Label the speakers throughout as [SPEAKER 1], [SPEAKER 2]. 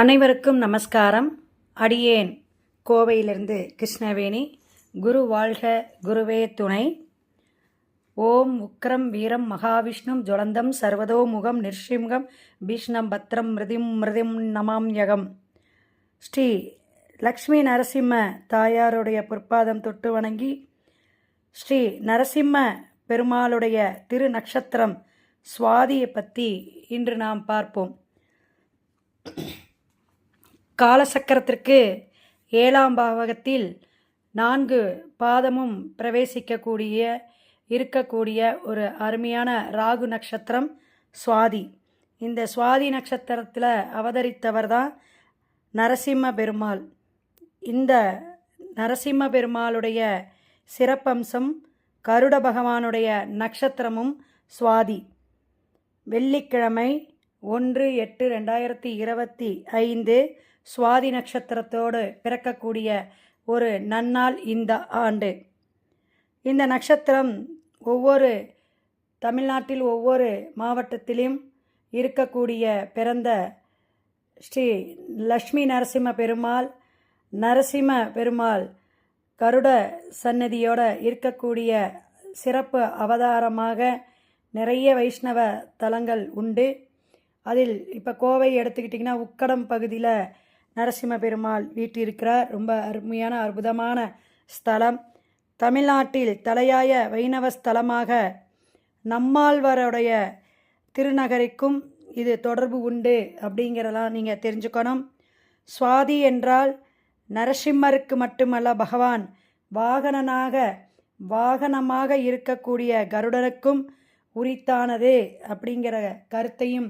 [SPEAKER 1] அனைவருக்கும் நமஸ்காரம். அடியேன் கோவையிலிருந்து கிருஷ்ணவேணி குரு வாழ்க குருவே துணை. ஓம் உக்ரம் வீரம் மகாவிஷ்ணும் ஜுலந்தம் சர்வதோ முகம் நிர்ஷிம்கம் பீஷ்ணம் பத்ரம் மிருதிம் மிருதிம் நமாம்யகம் ஸ்ரீ லக்ஷ்மி நரசிம்ம தாயாருடைய பொற்பாதம் தொட்டு வணங்கி ஸ்ரீ நரசிம்ம பெருமாளுடைய திரு நட்சத்திரம் சுவாதியை பற்றி இன்று நாம் பார்ப்போம். காலசக்கரத்திற்கு ஏழாம் பாவகத்தில் நான்கு பாதமும் பிரவேசிக்கக்கூடிய இருக்கக்கூடிய ஒரு அருமையான ராகு நட்சத்திரம் சுவாதி. இந்த சுவாதி நட்சத்திரத்தில் அவதரித்தவர் தான் நரசிம்ம பெருமாள். இந்த நரசிம்ம பெருமாளுடைய சிறப்பம்சம் கருட பகவானுடைய நட்சத்திரமும் சுவாதி. வெள்ளிக்கிழமை ஒன்று எட்டு ரெண்டாயிரத்தி இருபத்தி ஐந்து சுவாதி நட்சத்திரத்தோடு பிறக்கக்கூடிய ஒரு நன்னாள் இந்த ஆண்டு. இந்த நட்சத்திரம் ஒவ்வொரு தமிழ்நாட்டில் ஒவ்வொரு மாவட்டத்திலும் இருக்கக்கூடிய பிறந்த ஸ்ரீ லக்ஷ்மி நரசிம்ம பெருமாள் நரசிம்ம பெருமாள் கருட சன்னதியோட இருக்கக்கூடிய சிறப்பு அவதாரமாக நிறைய வைஷ்ணவ தலங்கள் உண்டு. அதில் இப்போ கோவை எடுத்துக்கிட்டிங்கன்னா உக்கடம் பகுதியில் நரசிம்ம பெருமாள் வீட்டிருக்கிறார். ரொம்ப அருமையான அற்புதமான ஸ்தலம். தமிழ்நாட்டில் தலையாய வைணவ ஸ்தலமாக நம்மாழ்வாருடைய திருநகரிக்கும் இது தொடர்பு உண்டு அப்படிங்கிறதெல்லாம் நீங்கள் தெரிஞ்சுக்கணும். சுவாதி என்றால் நரசிம்மருக்கு மட்டுமல்ல பகவான் வாகனனாக வாகனமாக இருக்கக்கூடிய கருடனுக்கும் உரித்தானது அப்படிங்கிற கருத்தையும்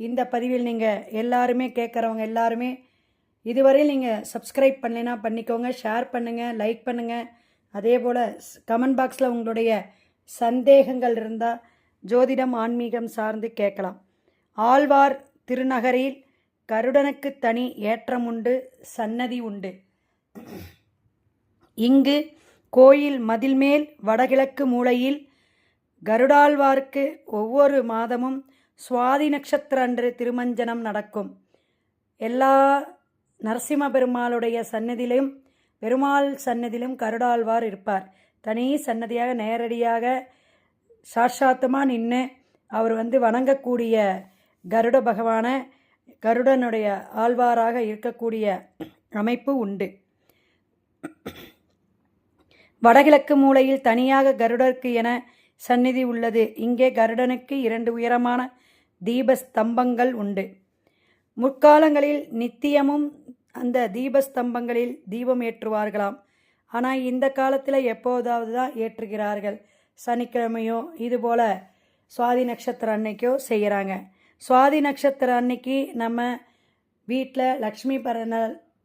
[SPEAKER 1] இந்த பதிவில் நீங்கள் எல்லாருமே கேட்குறவங்க எல்லாருமே இதுவரை நீங்கள் சப்ஸ்கிரைப் பண்ணலைன்னா பண்ணிக்கோங்க ஷேர் பண்ணுங்கள் லைக் பண்ணுங்கள் அதே போல் கமெண்ட் பாக்ஸில் உங்களுடைய சந்தேகங்கள் இருந்தால் ஜோதிடம் ஆன்மீகம் சார்ந்து கேட்கலாம். ஆழ்வார் திருநகரில் கருடனுக்கு தனி ஏற்றம் உண்டு சன்னதி உண்டு. இங்கு கோயில் மதில்மேல் வடகிழக்கு மூலையில் கருடாழ்வார்க்கு ஒவ்வொரு மாதமும் சுவாதி நட்சத்திர அன்று திருமஞ்சனம் நடக்கும். எல்லா நரசிம்ம பெருமாளுடைய சன்னதியிலும் பெருமாள் சன்னதியிலும் கருடாழ்வார் இருப்பார். தனி சன்னதியாக நேரடியாக சாட்சாத்தமாக நின்று அவர் வந்து வணங்கக்கூடிய கருட பகவான கருடனுடைய ஆழ்வாராக இருக்கக்கூடிய அமைப்பு உண்டு. வடகிழக்கு மூலையில் தனியாக கருடருக்கு என சந்நிதி உள்ளது. இங்கே கருடனுக்கு இரண்டு உயரமான தீபஸ்தம்பங்கள் உண்டு. முற்காலங்களில் நித்தியமும் அந்த தீபஸ்தம்பங்களில் தீபம் ஏற்றுவார்களாம். ஆனால் இந்த காலத்தில் எப்போதாவது தான் ஏற்றுகிறார்கள்? சனிக்கிழமையோ இதுபோல் சுவாதி நட்சத்திரம் அன்னைக்கோ செய்கிறாங்க. சுவாதி நட்சத்திரம் அன்னைக்கு நம்ம வீட்டில் லக்ஷ்மி பரண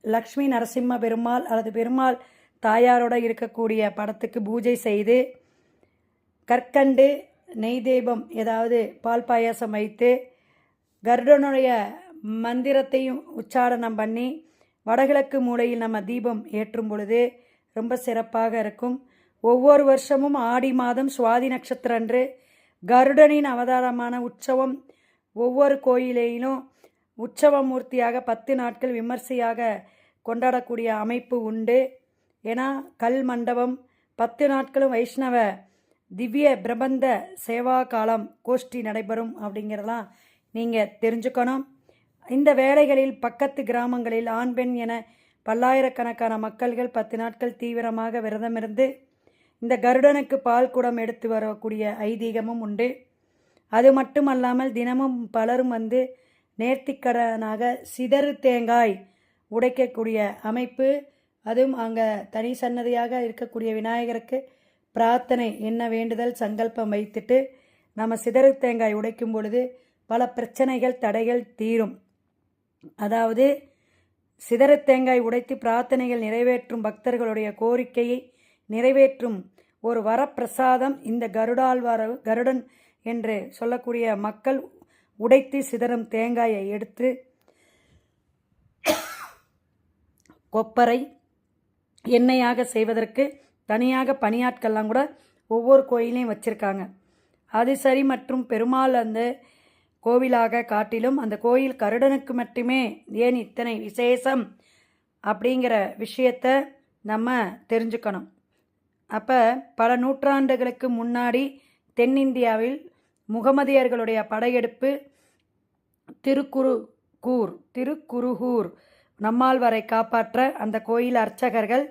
[SPEAKER 1] லக்ஷ்மி நரசிம்ம பெருமாள் அல்லது பெருமாள் தாயாரோட இருக்கக்கூடிய படத்துக்கு பூஜை செய்து கற்கண்டு நெய் தீபம் ஏதாவது பால் பாயாசம் வைத்து கருடனுடைய மந்திரத்தையும் உச்சாரணம் பண்ணி வடகிழக்கு மூலையில் நம்ம தீபம் ஏற்றும் பொழுது ரொம்ப சிறப்பாக இருக்கும். ஒவ்வொரு வருஷமும் ஆடி மாதம் சுவாதி நட்சத்திரம் அன்று கருடனின் அவதாரமான உற்சவம் ஒவ்வொரு கோயிலையிலும் உற்சவ மூர்த்தியாக பத்து நாட்கள் விமர்சையாக கொண்டாடக்கூடிய அமைப்பு உண்டு. ஏன்னா கல் மண்டபம் பத்து நாட்களும் வைஷ்ணவ திவ்ய பிரபந்த சேவா காலம் கோஷ்டி நடைபெறும் அப்படிங்கிறதெல்லாம் நீங்கள் தெரிஞ்சுக்கணும். இந்த வேலைகளில் பக்கத்து கிராமங்களில் ஆண் பெண் என பல்லாயிரக்கணக்கான மக்கள்கள் பத்து நாட்கள் தீவிரமாக விரதமிருந்து இந்த கருடனுக்கு பால் குடம் எடுத்து வரக்கூடிய ஐதீகமும் உண்டு. அது மட்டுமல்லாமல் தினமும் பலரும் வந்து நேர்த்திக்கடனாக சிதறு தேங்காய் உடைக்கக்கூடிய அமைப்பு அதுவும் அங்கே தனி சன்னதியாக இருக்கக்கூடிய விநாயகருக்கு பிரார்த்தனை என்ன வேண்டுதல் சங்கல்பம் வைத்துட்டு நம்ம சிதறு தேங்காய் உடைக்கும் பொழுது பல பிரச்சனைகள் தடைகள் தீரும். அதாவது சிதறு தேங்காய் உடைத்து பிரார்த்தனைகள் நிறைவேற்றும் பக்தர்களுடைய கோரிக்கையை நிறைவேற்றும் ஒரு வரப்பிரசாதம் இந்த கருடாழ்வார கருடன் என்று சொல்லக்கூடிய மக்கள் உடைத்து சிதறும் தேங்காயை எடுத்து கொப்பரை எண்ணெயாக செய்வதற்கு தனியாக பணியாட்கள்லாம் கூட ஒவ்வொரு கோயிலையும் வச்சுருக்காங்க. அது சரி மற்றும் பெருமாள் அந்த கோவிலாக காட்டிலும் அந்த கோயில் கருடனுக்கு மட்டுமே ஏன் இத்தனை விசேஷம் அப்படிங்கிற விஷயத்த நம்ம தெரிஞ்சுக்கணும். அப்போ பல நூற்றாண்டுகளுக்கு முன்னாடி தென்னிந்தியாவில் முகமதியர்களுடைய படையெடுப்பு திருக்குறுகூர் திருக்குருகூர் நம்மாழ்வாரை காப்பாற்ற அந்த கோயில் அர்ச்சகர்கள்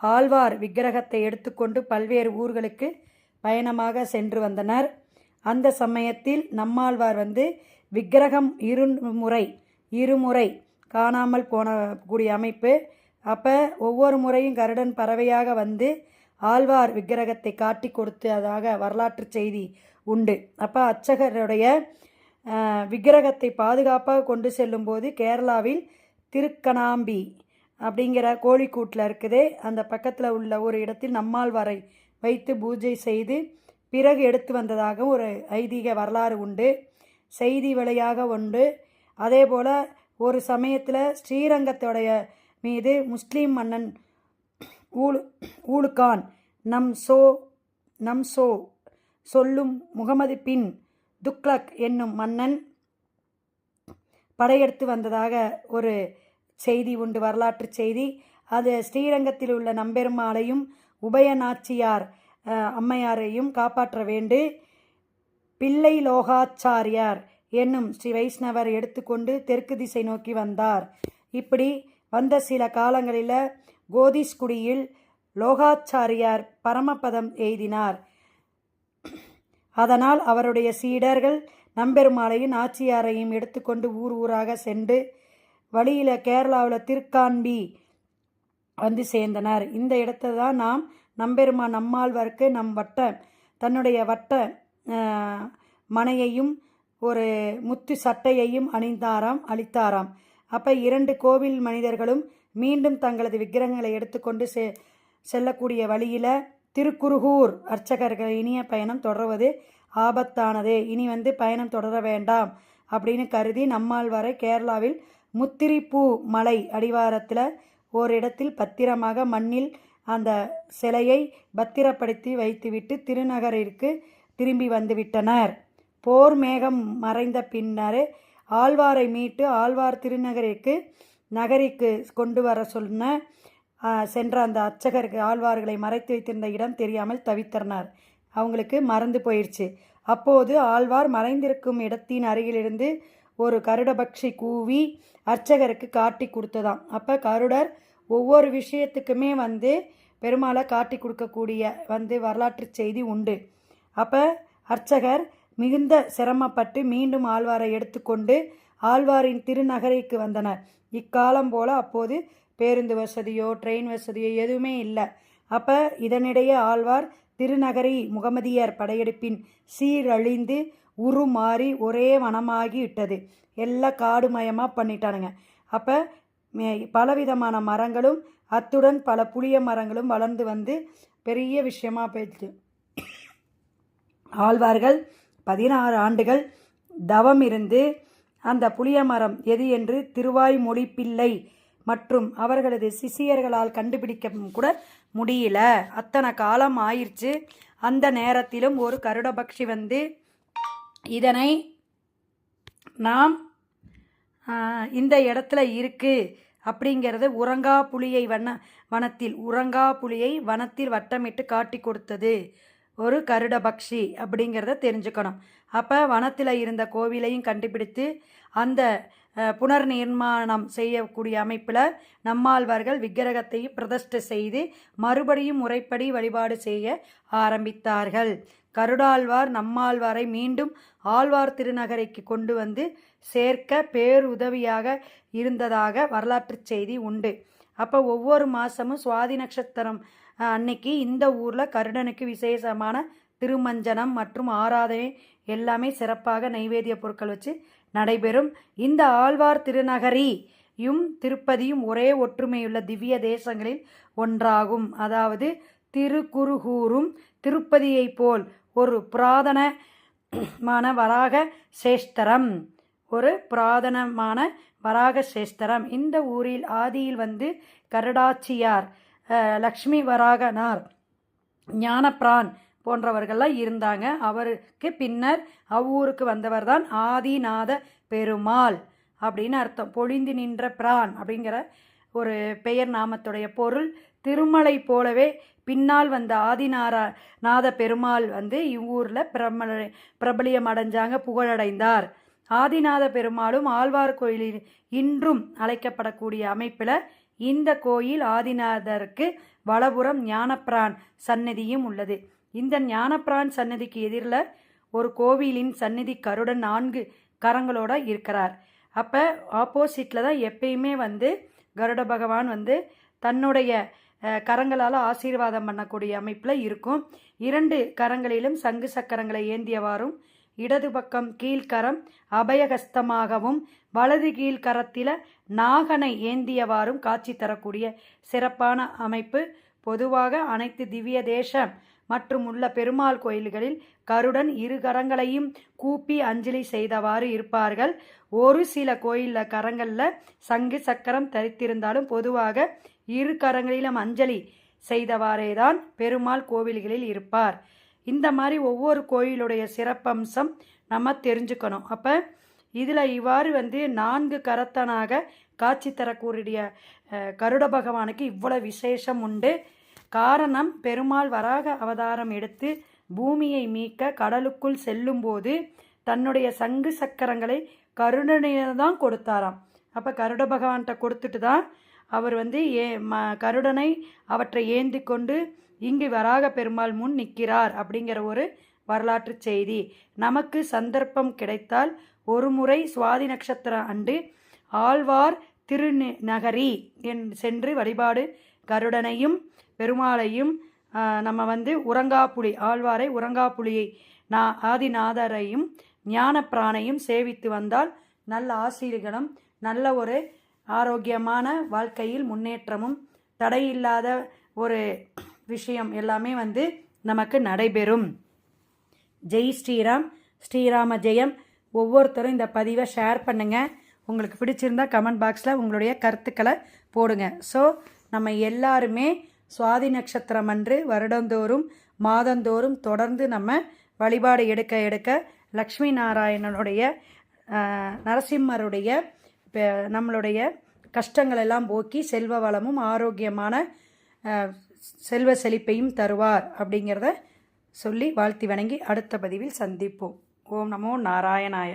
[SPEAKER 1] ஆழ்வார் விக்கிரகத்தை எடுத்துக்கொண்டு பல்வேறு ஊர்களுக்கு பயணமாக சென்று வந்தனர். அந்த சமயத்தில் நம்மாழ்வார் வந்து விக்கிரகம் இரு முறை இருமுறை காணாமல் போன கூடிய அமைப்பு. அப்போ ஒவ்வொரு முறையும் கருடன் பறவையாக வந்து ஆழ்வார் விக்கிரகத்தை காட்டி கொடுத்ததாக வரலாற்று செய்தி உண்டு. அப்போ அச்சகருடைய விக்கிரகத்தை பாதுகாப்பாக கொண்டு செல்லும்போது கேரளாவில் திருக்கணாம்பி அப்படிங்கிற கோழிக்கூட்டில் இருக்குது. அந்த பக்கத்தில் உள்ள ஒரு இடத்தில் நம்மாழ்வாரை வைத்து பூஜை செய்து பிறகு எடுத்து வந்ததாக ஒரு ஐதீக வரலாறு உண்டு செய்தி வழியாக உண்டு. அதே போல் ஒரு சமயத்தில் ஸ்ரீரங்கத்தோடைய மீது முஸ்லீம் மன்னன் ஊலு ஊலுகான் நம் சோ நம் சோ சொல்லும் முகமது பின் துக்ளக் என்னும் மன்னன் படையெடுத்து வந்ததாக ஒரு செய்தி உண்டு வரலாற்று செய்தி. அது ஸ்ரீரங்கத்தில் உள்ள நம்பெருமாளையும் உபய நாச்சியார் அம்மையாரையும் காப்பாற்ற வேண்டு. பிள்ளை லோகாச்சாரியார் என்னும் ஸ்ரீ வைஷ்ணவர் எடுத்துக்கொண்டு தெற்கு திசை நோக்கி வந்தார். இப்படி வந்த சில காலங்களில் கோதிஸ்குடியில் லோகாச்சாரியார் பரமபதம் எய்தினார். அதனால் அவருடைய சீடர்கள் நம்பெருமாளையும் நாச்சியாரையும் எடுத்துக்கொண்டு ஊர் ஊராக சென்று வழியில் கேரளாவில் திருக்கான்பி வந்து சேர்ந்தனர். இந்த இடத்தை தான் நாம் நம்பெருமா நம்மாழ்வார்க்கு நம் வட்ட தன்னுடைய வட்ட மனையையும் ஒரு முத்து சட்டையையும் அணிந்தாராம் அளித்தாராம். அப்போ இரண்டு கோவில் மனிதர்களும் மீண்டும் தங்களது விக்கிரகங்களை எடுத்துக்கொண்டு செ செல்லக்கூடிய வழியில் திருக்குருகூர் அர்ச்சகர்கள் இனிய பயணம் தொடர்வது ஆபத்தானது. இனி வந்து பயணம் தொடர வேண்டாம் அப்படின்னு கருதி நம்மாழ்வாரை கேரளாவில் முத்திரிப்பூ மலை அடிவாரத்தில் ஓரிடத்தில் பத்திரமாக மண்ணில் அந்த சிலையை பத்திரப்படுத்தி வைத்துவிட்டு திருநகரிற்கு திரும்பி வந்துவிட்டனர். போர் மேகம் மறைந்த பின்னர் ஆழ்வாரை மீட்டு ஆழ்வார் திருநகரிற்கு நகரிக்கு கொண்டு வர சொன்ன சென்ற அந்த அர்ச்சகருக்கு ஆழ்வார்களை மறைத்து வைத்திருந்த இடம் தெரியாமல் தவித்தனர். அவங்களுக்கு மறந்து போயிடுச்சு அப்போது ஆழ்வார் மறைந்திருக்கும் இடத்தின் அருகிலிருந்து ஒரு கருடபக்ஷி கூவி அர்ச்சகருக்கு காட்டி கொடுத்ததாம். அப்போ கருடர் ஒவ்வொரு விஷயத்துக்குமே வந்து பெருமாளை காட்டி கொடுக்கக்கூடிய வந்து வரலாற்று செய்தி உண்டு. அப்போ அர்ச்சகர் மிகுந்த சிரமப்பட்டு மீண்டும் ஆழ்வாரை எடுத்துக்கொண்டு ஆழ்வாரின் திருநகரிக்கு வந்தனர். இக்காலம் போல் அப்போது பேருந்து வசதியோ ட்ரெயின் வசதியோ எதுவுமே இல்லை. அப்போ இதனிடையே ஆழ்வார் திருநகரி முகமதியர் படையெடுப்பின் சீரழிந்து உருமாறி ஒரே வனமாகி விட்டது எல்லாம் காடுமயமாக பண்ணிட்டானுங்க அப்போ பலவிதமான மரங்களும் அத்துடன் பல புளிய மரங்களும் வளர்ந்து வந்து பெரிய விஷயமா போயிடுச்சு. ஆழ்வார்கள் பதினாறு ஆண்டுகள் தவம் இருந்து அந்த புளிய மரம் எது என்று திருவாய்மொழி பிள்ளை மற்றும் அவர்களது சிசியர்களால் கண்டுபிடிக்க கூட முடியல. அத்தனை காலம் ஆயிடுச்சு. அந்த நேரத்திலும் ஒரு கருடபக்ஷி வந்து இதனை நாம் இந்த இடத்துல இருக்குது அப்படிங்கிறது உறங்கா புலியை வன வனத்தில் உறங்கா புலியை வனத்தில் வட்டமிட்டு காட்டி கொடுத்தது. ஒரு கருட பக்ஷி அப்படிங்கிறத தெரிஞ்சுக்கணும். அப்போ வனத்தில் இருந்த கோவிலையும் கண்டுபிடித்து அந்த புனர் நிர்மாணம் செய்யக்கூடிய அமைப்பில் நம்மாழ்வார்கள் விக்கிரகத்தை பிரதிஷ்டை செய்து மறுபடியும் முறைப்படி வழிபாடு செய்ய ஆரம்பித்தார்கள். கருடாழ்வார் நம்மாழ்வாரை மீண்டும் ஆழ்வார் திருநகரைக்கு கொண்டு வந்து சேர்க்க பேருதவியாக இருந்ததாக வரலாற்று செய்தி உண்டு. அப்போ ஒவ்வொரு மாதமும் சுவாதி நட்சத்திரம் அன்னைக்கு இந்த ஊரில் கருடனுக்கு விசேஷமான திருமஞ்சனம் மற்றும் ஆராதனை எல்லாமே சிறப்பாக நைவேத்திய பொருட்கள் வச்சு நடைபெறும். இந்த ஆழ்வார் திருநகரியும் திருப்பதியும் ஒரே ஒற்றுமையுள்ள திவ்ய தேசங்களில் ஒன்றாகும். அதாவது திருக்குருகூரும் திருப்பதியைப் போல் ஒரு புராதனமான வராக சேஷ்தரம் ஒரு புராதனமான வராக சேஷ்தரம் இந்த ஊரில் ஆதியில் வந்து கருடாச்சியார் லக்ஷ்மி வராகனார் ஞானப்பிரான் போன்றவர்கள்லாம் இருந்தாங்க. அவருக்கு பின்னர் அவ்வூருக்கு வந்தவர் தான் ஆதிநாத பெருமாள் அப்படின்னு அர்த்தம். பொழிந்து நின்ற பிரான் அப்படிங்கிற ஒரு பெயர் நாமத்துடைய பொருள் திருமலை போலவே பின்னால் வந்த ஆதிநாரா நாத பெருமாள் வந்து இவ்வூரில் பிரம பிரபலியம் அடைஞ்சாங்க புகழடைந்தார். ஆதிநாத பெருமாளும் ஆழ்வார் கோயிலில் இன்றும் அழைக்கப்படக்கூடிய அமைப்பில் இந்த கோயில் ஆதிநாதருக்கு வலபுறம் ஞானப்பிரான் சன்னதியும் உள்ளது. இந்த ஞானப்பிரான் சன்னதிக்கு எதிரில் ஒரு கோவிலின் சந்நிதி கருடன் நான்கு கரங்களோட இருக்கிறார். அப்போ ஆப்போசிட்டில் தான் எப்பயுமே வந்து கருட பகவான் வந்து தன்னுடைய கரங்களால் ஆசீர்வாதம் பண்ணக்கூடிய அமைப்பில் இருக்கும். இரண்டு கரங்களிலும் சங்கு சக்கரங்களை ஏந்தியவாறும் இடது பக்கம் கீழ்கரம் அபயகஸ்தமாகவும் வலது கீழ்கரத்தில் நாகனை ஏந்தியவாறும் காட்சி தரக்கூடிய சிறப்பான அமைப்பு. பொதுவாக அனைத்து திவ்ய தேசம் மற்றும் உள்ள பெருமாள் கோயில்களில் கருடன் இரு கரங்களையும் கூப்பி அஞ்சலி செய்தவாறு இருப்பார்கள். ஒரு சில கோயிலில் கரங்களில் சங்கு சக்கரம் தரித்திருந்தாலும் பொதுவாக இரு கரங்களிலும் அஞ்சலி செய்தவாறே தான் பெருமாள் கோவில்களில் இருப்பார். இந்த மாதிரி ஒவ்வொரு கோயிலுடைய சிறப்பம்சம் நம்ம தெரிஞ்சுக்கணும். அப்போ இதில் இவ்வாறு வந்து நான்கு கரத்தனாக காட்சி தரக்கூடிய கருட பகவானுக்கு இவ்வளோ விசேஷம் உண்டு. காரணம் பெருமாள் வராக அவதாரம் எடுத்து பூமியை மீட்க கடலுக்குள் செல்லும்போது தன்னுடைய சங்கு சக்கரங்களை கருடனையில தான் கொடுத்தாராம். அப்போ கருட பகவான்கிட்ட கொடுத்துட்டு தான் அவர் வந்து ஏ ம கருடனை அவற்றை ஏந்தி கொண்டு இங்கு வராக பெருமாள் முன் நிற்கிறார் அப்படிங்கிற ஒரு வரலாற்று செய்தி. நமக்கு சந்தர்ப்பம் கிடைத்தால் ஒரு முறை சுவாதி நட்சத்திரம் அன்று ஆழ்வார் திருநகரி என் சென்று வழிபாடு கருடனையும் பெருமாளையும் நம்ம வந்து உறங்காப்புலி ஆழ்வாரை உறங்காப்புலியை நா ஆதிநாதரையும் ஞானப்பிராணையும் சேவித்து வந்தால் நல்ல ஆசீர்கணம் நல்ல ஒரு ஆரோக்கியமான வாழ்க்கையில் முன்னேற்றமும் தடையில்லாத ஒரு விஷயம் எல்லாமே வந்து நமக்கு நடைபெறும். ஜெய் ஸ்ரீராம். ஸ்ரீராம ஜெயம். ஒவ்வொருத்தரும் இந்த பதிவை ஷேர் பண்ணுங்கள் உங்களுக்கு பிடிச்சிருந்தா கமெண்ட் பாக்ஸில் உங்களுடைய கருத்துக்களை போடுங்க. ஸோ நம்ம எல்லாருமே சுவாதி நட்சத்திரம் அன்று வருடந்தோறும் மாதந்தோறும் தொடர்ந்து நம்ம வழிபாடு எடுக்க எடுக்க லக்ஷ்மி நாராயணனுடைய நரசிம்மருடைய நம்மளுடைய கஷ்டங்கள் எல்லாம் போக்கி செல்வ வளமும் ஆரோக்கியமான செல்வ செழிப்பையும் தருவார் அப்படிங்கிறத சொல்லி வாழ்த்தி வணங்கி அடுத்த பதிவில் சந்திப்போம். ஓம் நமோ நாராயணாய.